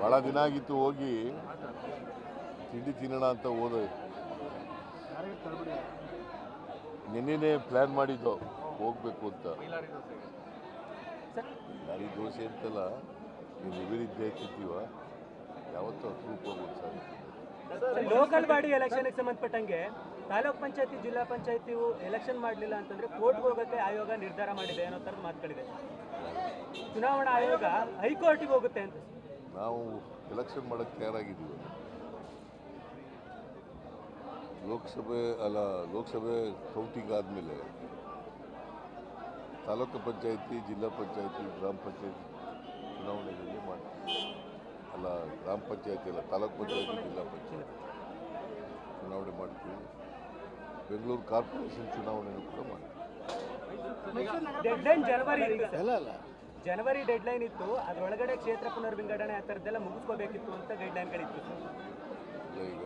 ಭಾಳ ದಿನ ಆಗಿತ್ತು ಹೋಗಿ. ತಿಂಡಿ ತಿನ್ನೋಣ ಅಂತ ಹೋದ. ನಿನ್ನೆನೆ ಪ್ಲ್ಯಾನ್ ಮಾಡಿದ್ದು ಹೋಗ್ಬೇಕು ಅಂತ. ಗಾಡಿ ದೋಸೆ ಅಂತಲ್ಲ ನೀವು ನಿವೇದಿದ್ದೆ ತಿಂತೀವ ಯಾವತ್ತೂ ಅಪರೂಪ ಸರ್. ಲೋಕಲ್ ಬಾಡಿ ಎಲೆಕ್ಷನ್ಗೆ ಸಂಬಂಧಪಟ್ಟಂಗೆ ತಾಲೂಕ್ ಪಂಚಾಯತಿ, ಜಿಲ್ಲಾ ಪಂಚಾಯತಿ ಎಲೆಕ್ಷನ್ ಮಾಡಲಿಲ್ಲ ಅಂತಂದ್ರೆ ಕೋರ್ಟ್ಗೆ ಹೋಗೋಕ್ಕೆ ಆಯೋಗ ನಿರ್ಧಾರ ಮಾಡಿದೆ ಅನ್ನೋ ಥರದ ಮಾತುಗಳಿದೆ. ಚುನಾವಣಾ ಆಯೋಗ ಹೈಕೋರ್ಟಿಗೆ ಹೋಗುತ್ತೆ ಅಂತ. ನಾವು ಎಲೆಕ್ಷನ್ ಮಾಡೋಕ್ಕೆ ತಯಾರಾಗಿದ್ದೀವಿ. ಲೋಕಸಭೆ ಅಲ್ಲ ಲೋಕಸಭೆ ಕೌಂಟಿಂಗ್ ಆದಮೇಲೆ ತಾಲೂಕು ಪಂಚಾಯತಿ ಜಿಲ್ಲಾ ಪಂಚಾಯತಿ ಗ್ರಾಮ ಪಂಚಾಯತಿ ಚುನಾವಣೆಗಳಲ್ಲಿ ಮಾಡ್ತೀವಿ. ಅಲ್ಲ ಗ್ರಾಮ ಪಂಚಾಯತಿ ಅಲ್ಲ ತಾಲೂಕು ಪಂಚಾಯತಿ ಜಿಲ್ಲಾ ಪಂಚಾಯತಿ ಚುನಾವಣೆ ಮಾಡ್ತೀವಿ. ಬೆಂಗಳೂರು ಕಾರ್ಪೊರೇಷನ್ ಚುನಾವಣೆಯನ್ನು ಕೂಡ ಮಾಡ್ತೀವಿ. ಅಲ್ಲ ಸರ್. ಜನವರಿ ಡೆಡ್ಲೈನ್ ಇತ್ತು ಅದರೊಳಗಡೆ ಕ್ಷೇತ್ರ ಪುನರ್ವಿಂಗಡಣೆ ಆ ಥರದ್ದೆಲ್ಲ ಮುಗಿಸ್ಕೋಬೇಕಿತ್ತು ಅಂತ ಗೈಡ್ಲೈನ್ಗಳಿತ್ತು ಲೈನ್ ಗಳಿತ್ತು ಈಗ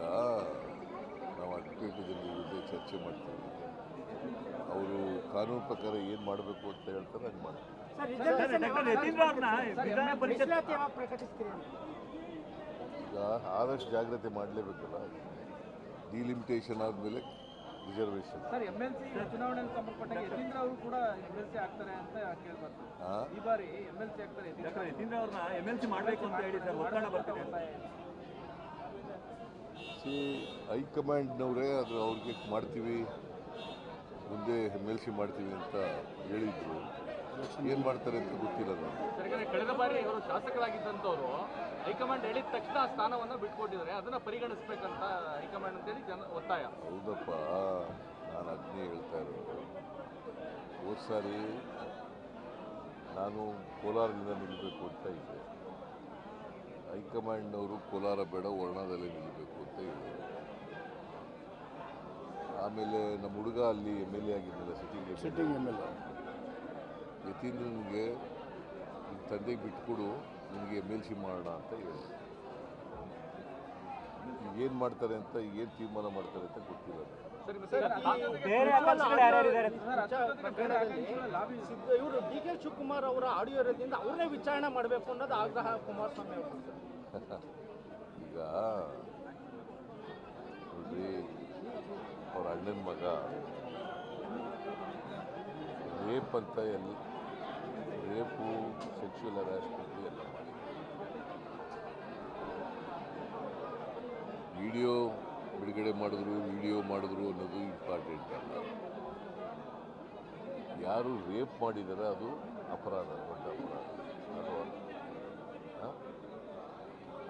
ನಾವು ಅಡ್ವೊಕೇಟ್ ಜೊತೆ ಚರ್ಚೆ ಮಾಡ್ತೀವಿ. ಅವರು ಕಾನೂನು ಪ್ರಕಾರ ಏನು ಮಾಡಬೇಕು ಅಂತ ಹೇಳ್ತಾರೆ ಹಂಗೆ ಮಾಡ್ತೀವಿ ಈಗ ಆದಷ್ಟು ಜಾಗ್ರತೆ ಮಾಡಲೇಬೇಕಲ್ಲ? ಡಿಲಿಮಿಟೇಷನ್ ಆದಮೇಲೆ reservation. Sir M L C ಚುನಾವಣೆಗೆ ಸಂಬಂಧಪಟ್ಟಾಗ ಯತೀಂದ್ರ ಅವರು ಕೂಡ ಎಂ ಎಲ್ ಸಿ ಆಗ್ತಾರೆ ಅಂತ ಕೇಳ್ಬಾರ್ದು. ಈ ಬಾರಿ ಎಂ ಎಲ್ ಸಿ ಆಗ್ತಾರೆ ಯತೀಂದ್ರ ಯತೀಂದ್ರ ಅವ್ರನ್ನ ಎಂ ಎಲ್ ಸಿ ಮಾಡಬೇಕು ಅಂತ ಹೇಳಿ ಸರ್ ಒತ್ತಡ ಬರ್ತಿದೆ. ಸಿ ಹೈಕಮಾಂಡ್ನವರೇ ಅದು ಅವ್ರಿಗೆ ಮಾಡ್ತೀವಿ ಮುಂದೆ ಎಂ ಎಲ್ ಸಿ ಮಾಡ್ತೀವಿ ಅಂತ ಹೇಳಿದ್ರು. ಏನು ಮಾಡ್ತಾರೆ ಅಂತ ಗೊತ್ತಿಲ್ಲ ಕಳೆದ ಬಾರಿ ಇವರು ಶಾಸಕರಾಗಿದ್ದಂಥವ್ರು ಹೈಕಮಾಂಡ್ ಹೇಳಿದ ತಕ್ಷಣ ಆ ಸ್ಥಾನವನ್ನ ಬಿಟ್ಕೊಟ್ಟಿದ್ದಾರೆ. ಅದನ್ನ ಪರಿಗಣಿಸ್ಬೇಕಂತ ಹೈಕಮಾಂಡ್ ಅಂತೇಳಿ ಜನ ಒತ್ತಾಯ. ಹೌದಪ್ಪ ನಾನು ಅದನ್ನೇ ಹೇಳ್ತಾ ಇರೋದು. ಹೋದ ಸಾರಿ ನಾನು ಕೋಲಾರದಿಂದ ನಿಲ್ಲಬೇಕು ಅಂತ ಇದ್ದೆ. ಹೈಕಮಾಂಡ್ನವರು ಕೋಲಾರ ಬೇಡ ವರ್ಣದಲ್ಲೇ ನಿಲ್ಲಬೇಕು ಅಂತ ಹೇಳಿದರು ಆಮೇಲೆ ನಮ್ಮ ಹುಡುಗ ಅಲ್ಲಿ M L A ಆಗಿದ್ದಲ್ಲ sitting sitting M L A. ಯತೀಂದ್ರನಿಗೆ ನಿಮ್ಮ ತಂದೆಗೆ ಬಿಟ್ಕೊಡು. ನಿನಗೆ ಮೇಲ್ಸಿ ಮಾಡೋಣ ಅಂತ ಹೇಳಿದ್ರು ಏನು ಮಾಡ್ತಾರೆ ಅಂತ ಏನು ತೀರ್ಮಾನ ಮಾಡ್ತಾರೆ ಅಂತ ಗೊತ್ತಿಲ್ಲ. ಸರಿ ಬೇರೆ ಆಕಾಂಕ್ಷಿಗಳು ಯಾರ್ಯಾರು ಇದ್ದಾರೆ ಲಾಬಿ ಇವರು ಡಿ ಕೆ ಶಿವಕುಮಾರ್ ಅವರ ಆಡಿಯೋ ಇರೋದ್ರಿಂದ ಅವ್ರನ್ನೇ ವಿಚಾರಣೆ ಮಾಡಬೇಕು ಅನ್ನೋದು ಆಗ್ರಹ ಕುಮಾರಸ್ವಾಮಿ ಅವರು ಈಗ ನೋಡ್ರಿ ಅವ್ರ ಅಣ್ಣನ ಮಗ ರೇಪ್ ಅಂತ ಎಲ್ಲಿ ರೇಪು ಸೆಕ್ಷುವಲ್ ಹರಾಸ್ಮೆಂಟ್ ಎಲ್ಲ ಮಾಡಿ ವಿಡಿಯೋ ಬಿಡುಗಡೆ ಮಾಡಿದ್ರು, ವಿಡಿಯೋ ಮಾಡಿದ್ರು ಅನ್ನೋದು ಇಂಪಾರ್ಟೆಂಟ್ ಅಲ್ಲ. ಯಾರು ರೇಪ್ ಮಾಡಿದಾರೆ ಅದು ಅಪರಾಧ, ದೊಡ್ಡ ಅಪರಾಧ?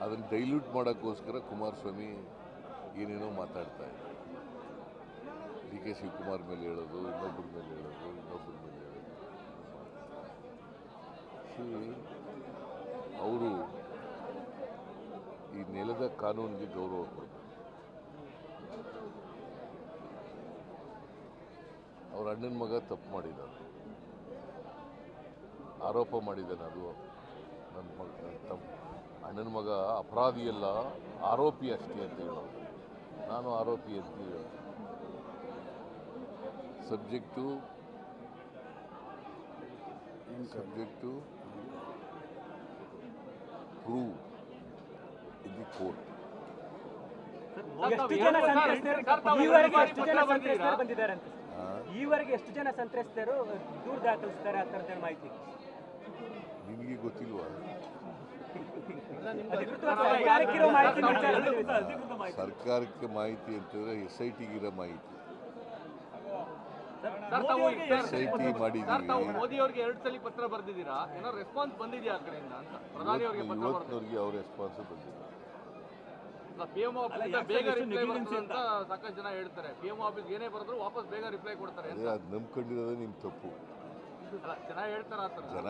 ಅದನ್ನು ಡೈಲ್ಯೂಟ್ ಮಾಡೋಕ್ಕೋಸ್ಕರ ಕುಮಾರಸ್ವಾಮಿ ಏನೇನೋ ಮಾತಾಡ್ತಾ ಇದ್ದಾರೆ. ಡಿ ಕೆ ಶಿವಕುಮಾರ್ ಮೇಲೆ ಹೇಳೋದು ಇನ್ನೊಬ್ಬರ ಮೇಲೆ ಹೇಳೋದು ಇನ್ನೊಬ್ಬರ ಮೇಲೆ ಹೇಳೋದು. ಅವರು ನೆಲದ ಕಾನೂನಿಗೆ ಗೌರವ ಕೊಡಬೇಕು. ಅವ್ರ ಅಣ್ಣನ ಮಗ ತಪ್ಪು ಮಾಡಿದ್ದಾನೆ ಆರೋಪ ಮಾಡಿದ್ದಾನೆ ಅದು. ನನ್ನ ಮಗ ತಮ್ಮ ಅಣ್ಣನ ಮಗ ಅಪರಾಧಿ ಅಲ್ಲ ಆರೋಪಿ ಅಷ್ಟೇ ಅಂತ ಹೇಳೋದು ನಾನು ಆರೋಪಿ ಅಂತ ಹೇಳೋದು ಸಬ್ಜೆಕ್ಟು ಸಬ್ಜೆಕ್ಟು, ಪ್ರೂವ್. ಕೋರ್ಟ್ ಎಷ್ಟು ಜನ ಸಂತ್ರಸ್ತರು ಈವರೆಗೆ ಎಷ್ಟು ಜನ ಸಂತ್ರಸ್ತರು ಬಂದಿದ್ದಾರೆ ಅಂತ ಈವರೆಗೆ ಎಷ್ಟು ಜನ ಸಂತ್ರಸ್ತರು ದೂರ ದಾಖಲಿಸ್ತಾರೆ ಆ ಥರದ ಮಾಹಿತಿ? ನಿಮಗೆ ಗೊತ್ತಿಲ್ವಾ. ಸರ್ಕಾರಕ್ಕೆ ಮಾಹಿತಿ ಅಂತಂದ್ರೆ ಎಸ್ ಐ ಟಿಗಿರೋ ಮಾಹಿತಿ ಸರ್ ತಾವು ಎಸ್ ಐ ಟಿ ಸರ್ ತಾವು ಮಾಡಿದ್ದೀವಿ ಮೋದಿ ಅವರಿಗೆ ಎರಡು ಸಲ ಪತ್ರ ಬರೆದಿದ್ದೀರಾ? ಏನೋ ರೆಸ್ಪಾನ್ಸ್ ಬಂದಿದೆಯಾ ಆ ಕಡೆಯಿಂದ ಅಂತ? ಪ್ರಧಾನಿ ಅವರಿಗೆ ಪತ್ರ ಬರೆದು ಇವತ್ತಿನವ್ರಿಗೆ ಅವ್ರ ರೆಸ್ಪಾನ್ಸ್ ಬಂದಿಲ್ಲ. ಪಿ ಎಂ ಆಫೀಸ್ ಬೇಗ ರಿಪ್ಲೈ ಬರ್ತದೆ ಅಂತ ಸಾಕಷ್ಟು ಜನ ಹೇಳ್ತಾರೆ. ಪಿ ಎಂ ಆಫೀಸ್ ಏನೇ ಬರೆದ್ರು ವಾಪಸ್ ಬೇಗ ರಿಪ್ಲೈ ಕೊಡ್ತಾರೆ ಅದೇ ಅದು ನಂಬ್ಕೊಂಡಿರೋದೇ ನಿಮ್ಮ ತಪ್ಪು. ಅಲ್ಲ ಜನ ಹೇಳ್ತಾರೆ ಆ ಥರ. ಜನ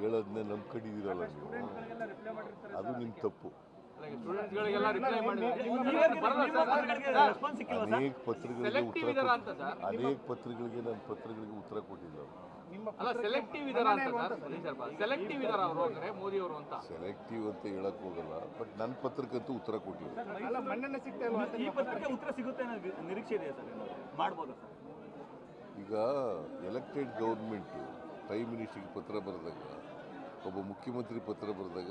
ಹೇಳೋದನ್ನ ನಂಬ್ಕೊಂಡಿದ್ದೀರಲ್ಲ ನೀವು. ಅದು ನಿಮ್ಮ ತಪ್ಪು. ಅನೇಕ ಪತ್ರಿಕೆಗಳಿಗೆ ಸೆಲೆಕ್ಟಿವ್ ಉತ್ತರ ಅಂತ ಸರ್? ಕೊಟ್ಟು- ಅನೇಕ ಪತ್ರಗಳಿಗೆ ನನ್ನ ಪತ್ರಗಳಿಗೆ ಉತ್ತರ ಕೊಟ್ಟಿದ್ದರು ಅಲ್ಲ ಸೆಲೆಕ್ಟಿವ್ ಅಂತ ಸರ್? ಸೆಲೆಕ್ಟಿವ್ ಇದಾರ ಅವರು ಅಂದ್ರೆ ಮೋದಿ ಅವರು ಅಂತ? ಸೆಲೆಕ್ಟಿವ್ ಅಂತ ಹೇಳಕ್ ಹೋಗಲ್ಲ ಬಟ್ ನನ್ನ ಪತ್ರಕ್ಕಂತೂ ಉತ್ತರ ಕೊಟ್ಟಿಲ್ಲ ಅಲ್ಲ ಮಣ್ಣೆಣ್ಣೆ ಸಿಗ್ತಾ ಇಲ್ವಾ? ಈ ಪತ್ರಕ್ಕೆ ಉತ್ತರ ಸಿಗುತ್ತೆ ನಿರೀಕ್ಷೆ ಇದೆಯಾ ಸರ್ ಮಾಡ್ಬೋದಾ ಸರ್? ಈಗ ಎಲೆಕ್ಟೆಡ್ ಗೌರ್ಮೆಂಟು ಪ್ರೈಮ್ ಮಿನಿಸ್ಟರ್ಗೆ ಪತ್ರ ಬರೆದಾಗ ಒಬ್ಬ ಮುಖ್ಯಮಂತ್ರಿ ಪತ್ರ ಬರೆದಾಗ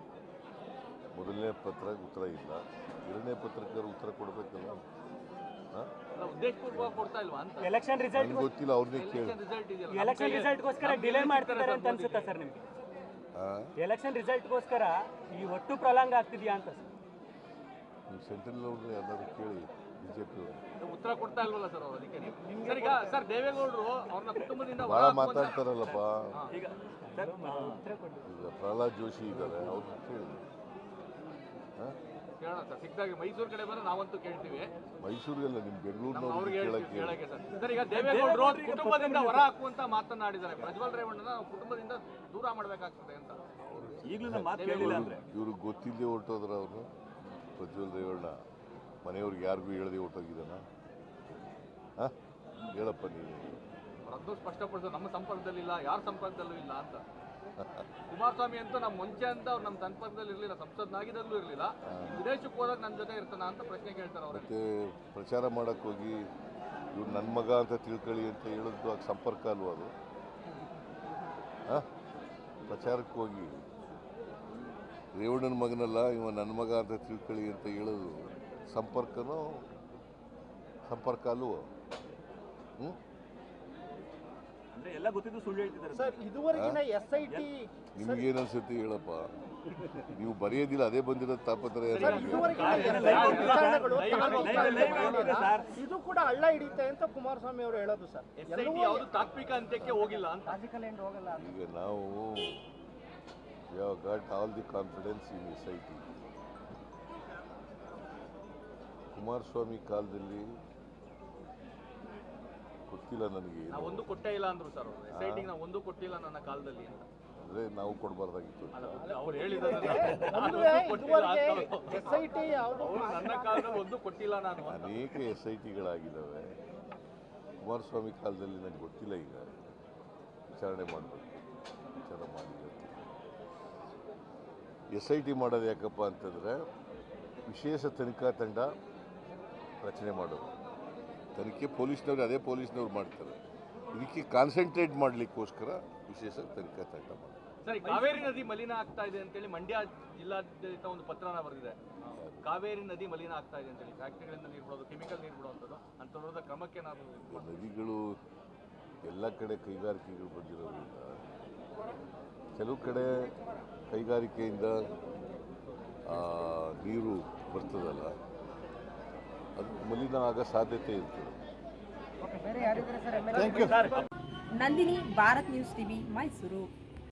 ಮೊದಲನೇ ಪತ್ರ ಉತ್ತರ ಇಲ್ಲ. ಎರಡನೇ ಪತ್ರಕ್ಕೆ ಉತ್ತರ ಕೊಡಬೇಕಲ್ಲ? ಹಾಂ? ಅಲ್ಲ, ಉದ್ದೇಶಪೂರ್ವಕ ಕೊಡ್ತಾ ಇಲ್ವಾ ಅಂತ? ಎಲೆಕ್ಷನ್ ರಿಸಲ್ಟ್ ನನಗೆ ಗೊತ್ತಿಲ್ಲ ಅವ್ರನ್ನೇ ಕೇಳಿ. ಎಲೆಕ್ಷನ್ ರಿಸಲ್ಟ್ಗೋಸ್ಕರ ಡಿಲೇ ಮಾಡ್ತಿದ್ದಾರೆ ಅಂತ ಅನ್ಸುತ್ತಾ ಸರ್ ನಿಮಗೆ? ಹಾಂ? ಎಲೆಕ್ಷನ್ ರಿಸಲ್ಟ್ಗೋಸ್ಕರ ಈ ಒಟ್ಟು ಪ್ರಲಾಂಗ ಆಗ್ತಿದೆಯಾ ಅಂತ ಸರ್? ನೀವು ಸೆಂಟ್ರಲ್ ಅವ್ರನ್ನ ಯಾರು ಕೇಳಿ ಬಿ ಜೆ ಪಿ ಅವರು ಉತ್ತರ ಕೊಡ್ತಾ ಇಲ್ವಲ್ಲ ಸರ್ ಅವರು ಅದಕ್ಕೆ ಸರ್ ಈಗ ಸರ್ ದೇವೇಗೌಡರು ಅವ್ರನ್ನ ಕುಟುಂಬದಿಂದ ಭಾಳ ಮಾತಾಡ್ತಾರಲ್ಲಪ್ಪ. ಈಗ ಪ್ರಹ್ಲಾದ್ ಜೋಶಿ ಇದ್ದಾರೆ ಅವ್ರನ್ನ ಕೇಳಿ. ಕೇಳೋಣ ಸರ್ ಸಿಕ್ಕಿದಾಗ ಮೈಸೂರು ಕಡೆ ಬಂದ್ರೆ ನಾವಂತೂ ಕೇಳ್ತೀವಿ. ಮೈಸೂರಿಗೆಲ್ಲ ನಿಮ್ಮ ಬೆಂಗಳೂರಿನವ್ರಿಗೆ ಅವ್ರಿಗೆ ಕೇಳಕ್ಕೆ ಸರ್. ಸರ್ ಈಗ ದೇವೇಗೌಡರು ಕುಟುಂಬದಿಂದ ಹೊರ ಹಾಕುವಂತ ಮಾತನಾಡಿದ್ದಾರೆ ಪ್ರಜ್ವಲ್ ರೇವಣ್ಣನ ಕುಟುಂಬದಿಂದ ದೂರ ಮಾಡಬೇಕಾಗ್ತದೆ ಅಂತ. ಈಗಲೂ ಮಾತು ಕೇಳಿಲ್ಲ ಅಂದ್ರೆ. ಇವ್ರಿಗೆ ಗೊತ್ತಿಲ್ಲದೆ ಹೊರಟೋದ್ರ ಅವರು? ಪ್ರಜ್ವಲ್ ರೇವಣ್ಣ ಮನೆಯವ್ರಿಗೆ ಯಾರಿಗೂ ಹೇಳದೆ ಹೊರಟೋಗಿದ್ದಾನ? ಹಾಂ? ಹೇಳಪ್ಪ ನೀನು. ಅದನ್ನು ಸ್ಪಷ್ಟಪಡಿಸೋ ನಮ್ಮ ಸಂಪರ್ಕದಲ್ಲಿಲ್ಲ ಯಾರ ಸಂಪರ್ಕದಲ್ಲೂ ಇಲ್ಲ ಅಂತ. ಕುಮಾರಸ್ವಾಮಿ ಅಂತ ನಮ್ಮ ಮುಂಚೆ ಅಂತ ಅವ್ರು ನಮ್ಮ ಸಂಪರ್ಕದಲ್ಲಿ ಇರಲಿಲ್ಲ, ಸಂಸದ್ನಾಗಿದ್ದಾಗಲೂ ಇರಲಿಲ್ಲ. ವಿದೇಶಕ್ಕೆ ಹೋದಾಗ ನನ್ನ ಜೊತೆ ಇರ್ತಾನ ಅಂತ ಪ್ರಶ್ನೆ ಕೇಳ್ತಾರೆ ಅವ್ರಿಗೆ ಮತ್ತೆ ಪ್ರಚಾರ ಮಾಡಕ್ಕೆ ಹೋಗಿ ಇವ್ರು ನನ್ನ ಮಗ ಅಂತ ತಿಳ್ಕೊಳ್ಳಿ ಅಂತ ಹೇಳೋದು ಆಗ ಸಂಪರ್ಕ ಅಲ್ವಾ ಅದು? ಪ್ರಚಾರಕ್ಕೆ ಹೋಗಿ. ರೇವಣ್ಣನ ಮಗನಲ್ಲ, ಇವ ನನ್ನ ಮಗ ಅಂತ ತಿಳ್ಕೊಳ್ಳಿ ಅಂತ ಹೇಳೋದು ಸಂಪರ್ಕನೋ? ಸಂಪರ್ಕ ಅಲ್ವೋ ಹ್ಞೂ ಅಂದ್ರೆ ಎಲ್ಲ ಗೊತ್ತಿದ್ದು ಸುಳ್ಳು ಹೇಳ್ತಿದ್ದಾರೆ ಸರ್ ಇದುವರೆಗಿನ ಎಸ್ ಐ ಟಿ ನಿಮ್ಗೇನು ಅನ್ಸುತ್ತೆ ಹೇಳಪ್ಪ? ನೀವು ಬರೆಯೋದಿಲ್ಲ ಅದೇ ಬಂದಿರೋ ತಾಪತ್ರ. ಇದು ಕೂಡ ಹಳ್ಳ ಹಿಡಿಯುತ್ತೆ ಅಂತ ಕುಮಾರಸ್ವಾಮಿ ಅವರು ಹೇಳೋದು ಸರ್. ಎಸ್ ಐ ಟಿ ಯಾವುದು ತಾತ್ವಿಕ ಅಂತ್ಯಕ್ಕೆ ಹೋಗಿಲ್ಲ ಅಂತ. ಈಗ ನಾವು ಯಾವ got all the confidence in S I T Kumaraswamy ಕಾಲದಲ್ಲಿ ಗೊತ್ತಿಲ್ಲ ನನಗೆ ನಾವು ಒಂದು ಕೊಟ್ಟೇ ಇಲ್ಲ ಅಂದ್ರು ಸರ್ ಅವರು. ಎಸ್ ಐ ಟಿಗೆ ನಾವು ಒಂದು ಕೊಟ್ಟಿಲ್ಲ ನನ್ನ ಕಾಲದಲ್ಲಿ ಅಂತ. ಅಂದ್ರೆ ನಾವು ಕೊಡಬಾರ್ದಾಗಿತ್ತು. ಅಲ್ಲ, ಅವ್ರು ಹೇಳಿದ್ದಾರೆ ನಾನು ಅಂದ್ರೆ ಒಂದು ಕೊಟ್ಟಿಲ್ಲ ಅಂತ ಅವ್ರು. ಅವ್ರು ನನ್ನ ಕಾಲದಲ್ಲಿ ಒಂದು ಕೊಟ್ಟಿಲ್ಲ ನಾನು ಅಂತ. ಅನೇಕ ಎಸ್ ಐ ಟಿಗಳಾಗಿದ್ದಾವೆ ಕುಮಾರಸ್ವಾಮಿ ಕಾಲದಲ್ಲಿ ನನಗೆ ಗೊತ್ತಿಲ್ಲ ಈಗ. ವಿಚಾರಣೆ ಮಾಡಬೇಕು. ವಿಚಾರ ಮಾಡಿ ಎಸ್ ಐ ಟಿ ಮಾಡೋದು ಯಾಕಪ್ಪ ಅಂತಂದರೆ ವಿಶೇಷ ತನಿಖಾ ತಂಡ ರಚನೆ ಮಾಡೋದು. ತನಿಖೆ ಪೊಲೀಸ್ನವ್ರು ಅದೇ ಪೊಲೀಸ್ನವ್ರು ಮಾಡ್ತಾರೆ. ಇದಕ್ಕೆ ಕಾನ್ಸಂಟ್ರೇಟ್ ಮಾಡಲಿಕ್ಕೋಸ್ಕರ ವಿಶೇಷ ತನಿಖಾ ತಂಡ ಮಾಡಿ ಸರಿ ಕಾವೇರಿ ನದಿ ಮಲಿನ ಆಗ್ತಾ ಇದೆ ಅಂತೇಳಿ ಮಂಡ್ಯ ಜಿಲ್ಲಾಡಳಿತ ಒಂದು ಪತ್ರನ ಬರೆದಿದೆ. ಕಾವೇರಿ ನದಿ ಮಲಿನ ಆಗ್ತಾ ಇದೆ ಅಂತೇಳಿ. ಫ್ಯಾಕ್ಟ್ರಿಗಳಿಂದ ನೀರು ಬಿಡೋದು ಕೆಮಿಕಲ್ ನೀರು ಬಿಡುವಂಥದ್ದು ಅಂಥವ್ರದ ಕ್ರಮಕ್ಕೆ ನಾವು ನದಿಗಳು ಎಲ್ಲ ಕಡೆ ಕೈಗಾರಿಕೆಗಳು ಬಂದಿರೋದ್ರಿಂದ ಕೆಲವು ಕಡೆ ಕೈಗಾರಿಕೆಯಿಂದ ನೀರು ಬರ್ತದಲ್ಲ ಅದು ಮಲಿನ ಆಗೋ ಸಾಧ್ಯತೆ ಇರ್ತದೆ. Nandini Bharat news TV Mysuru.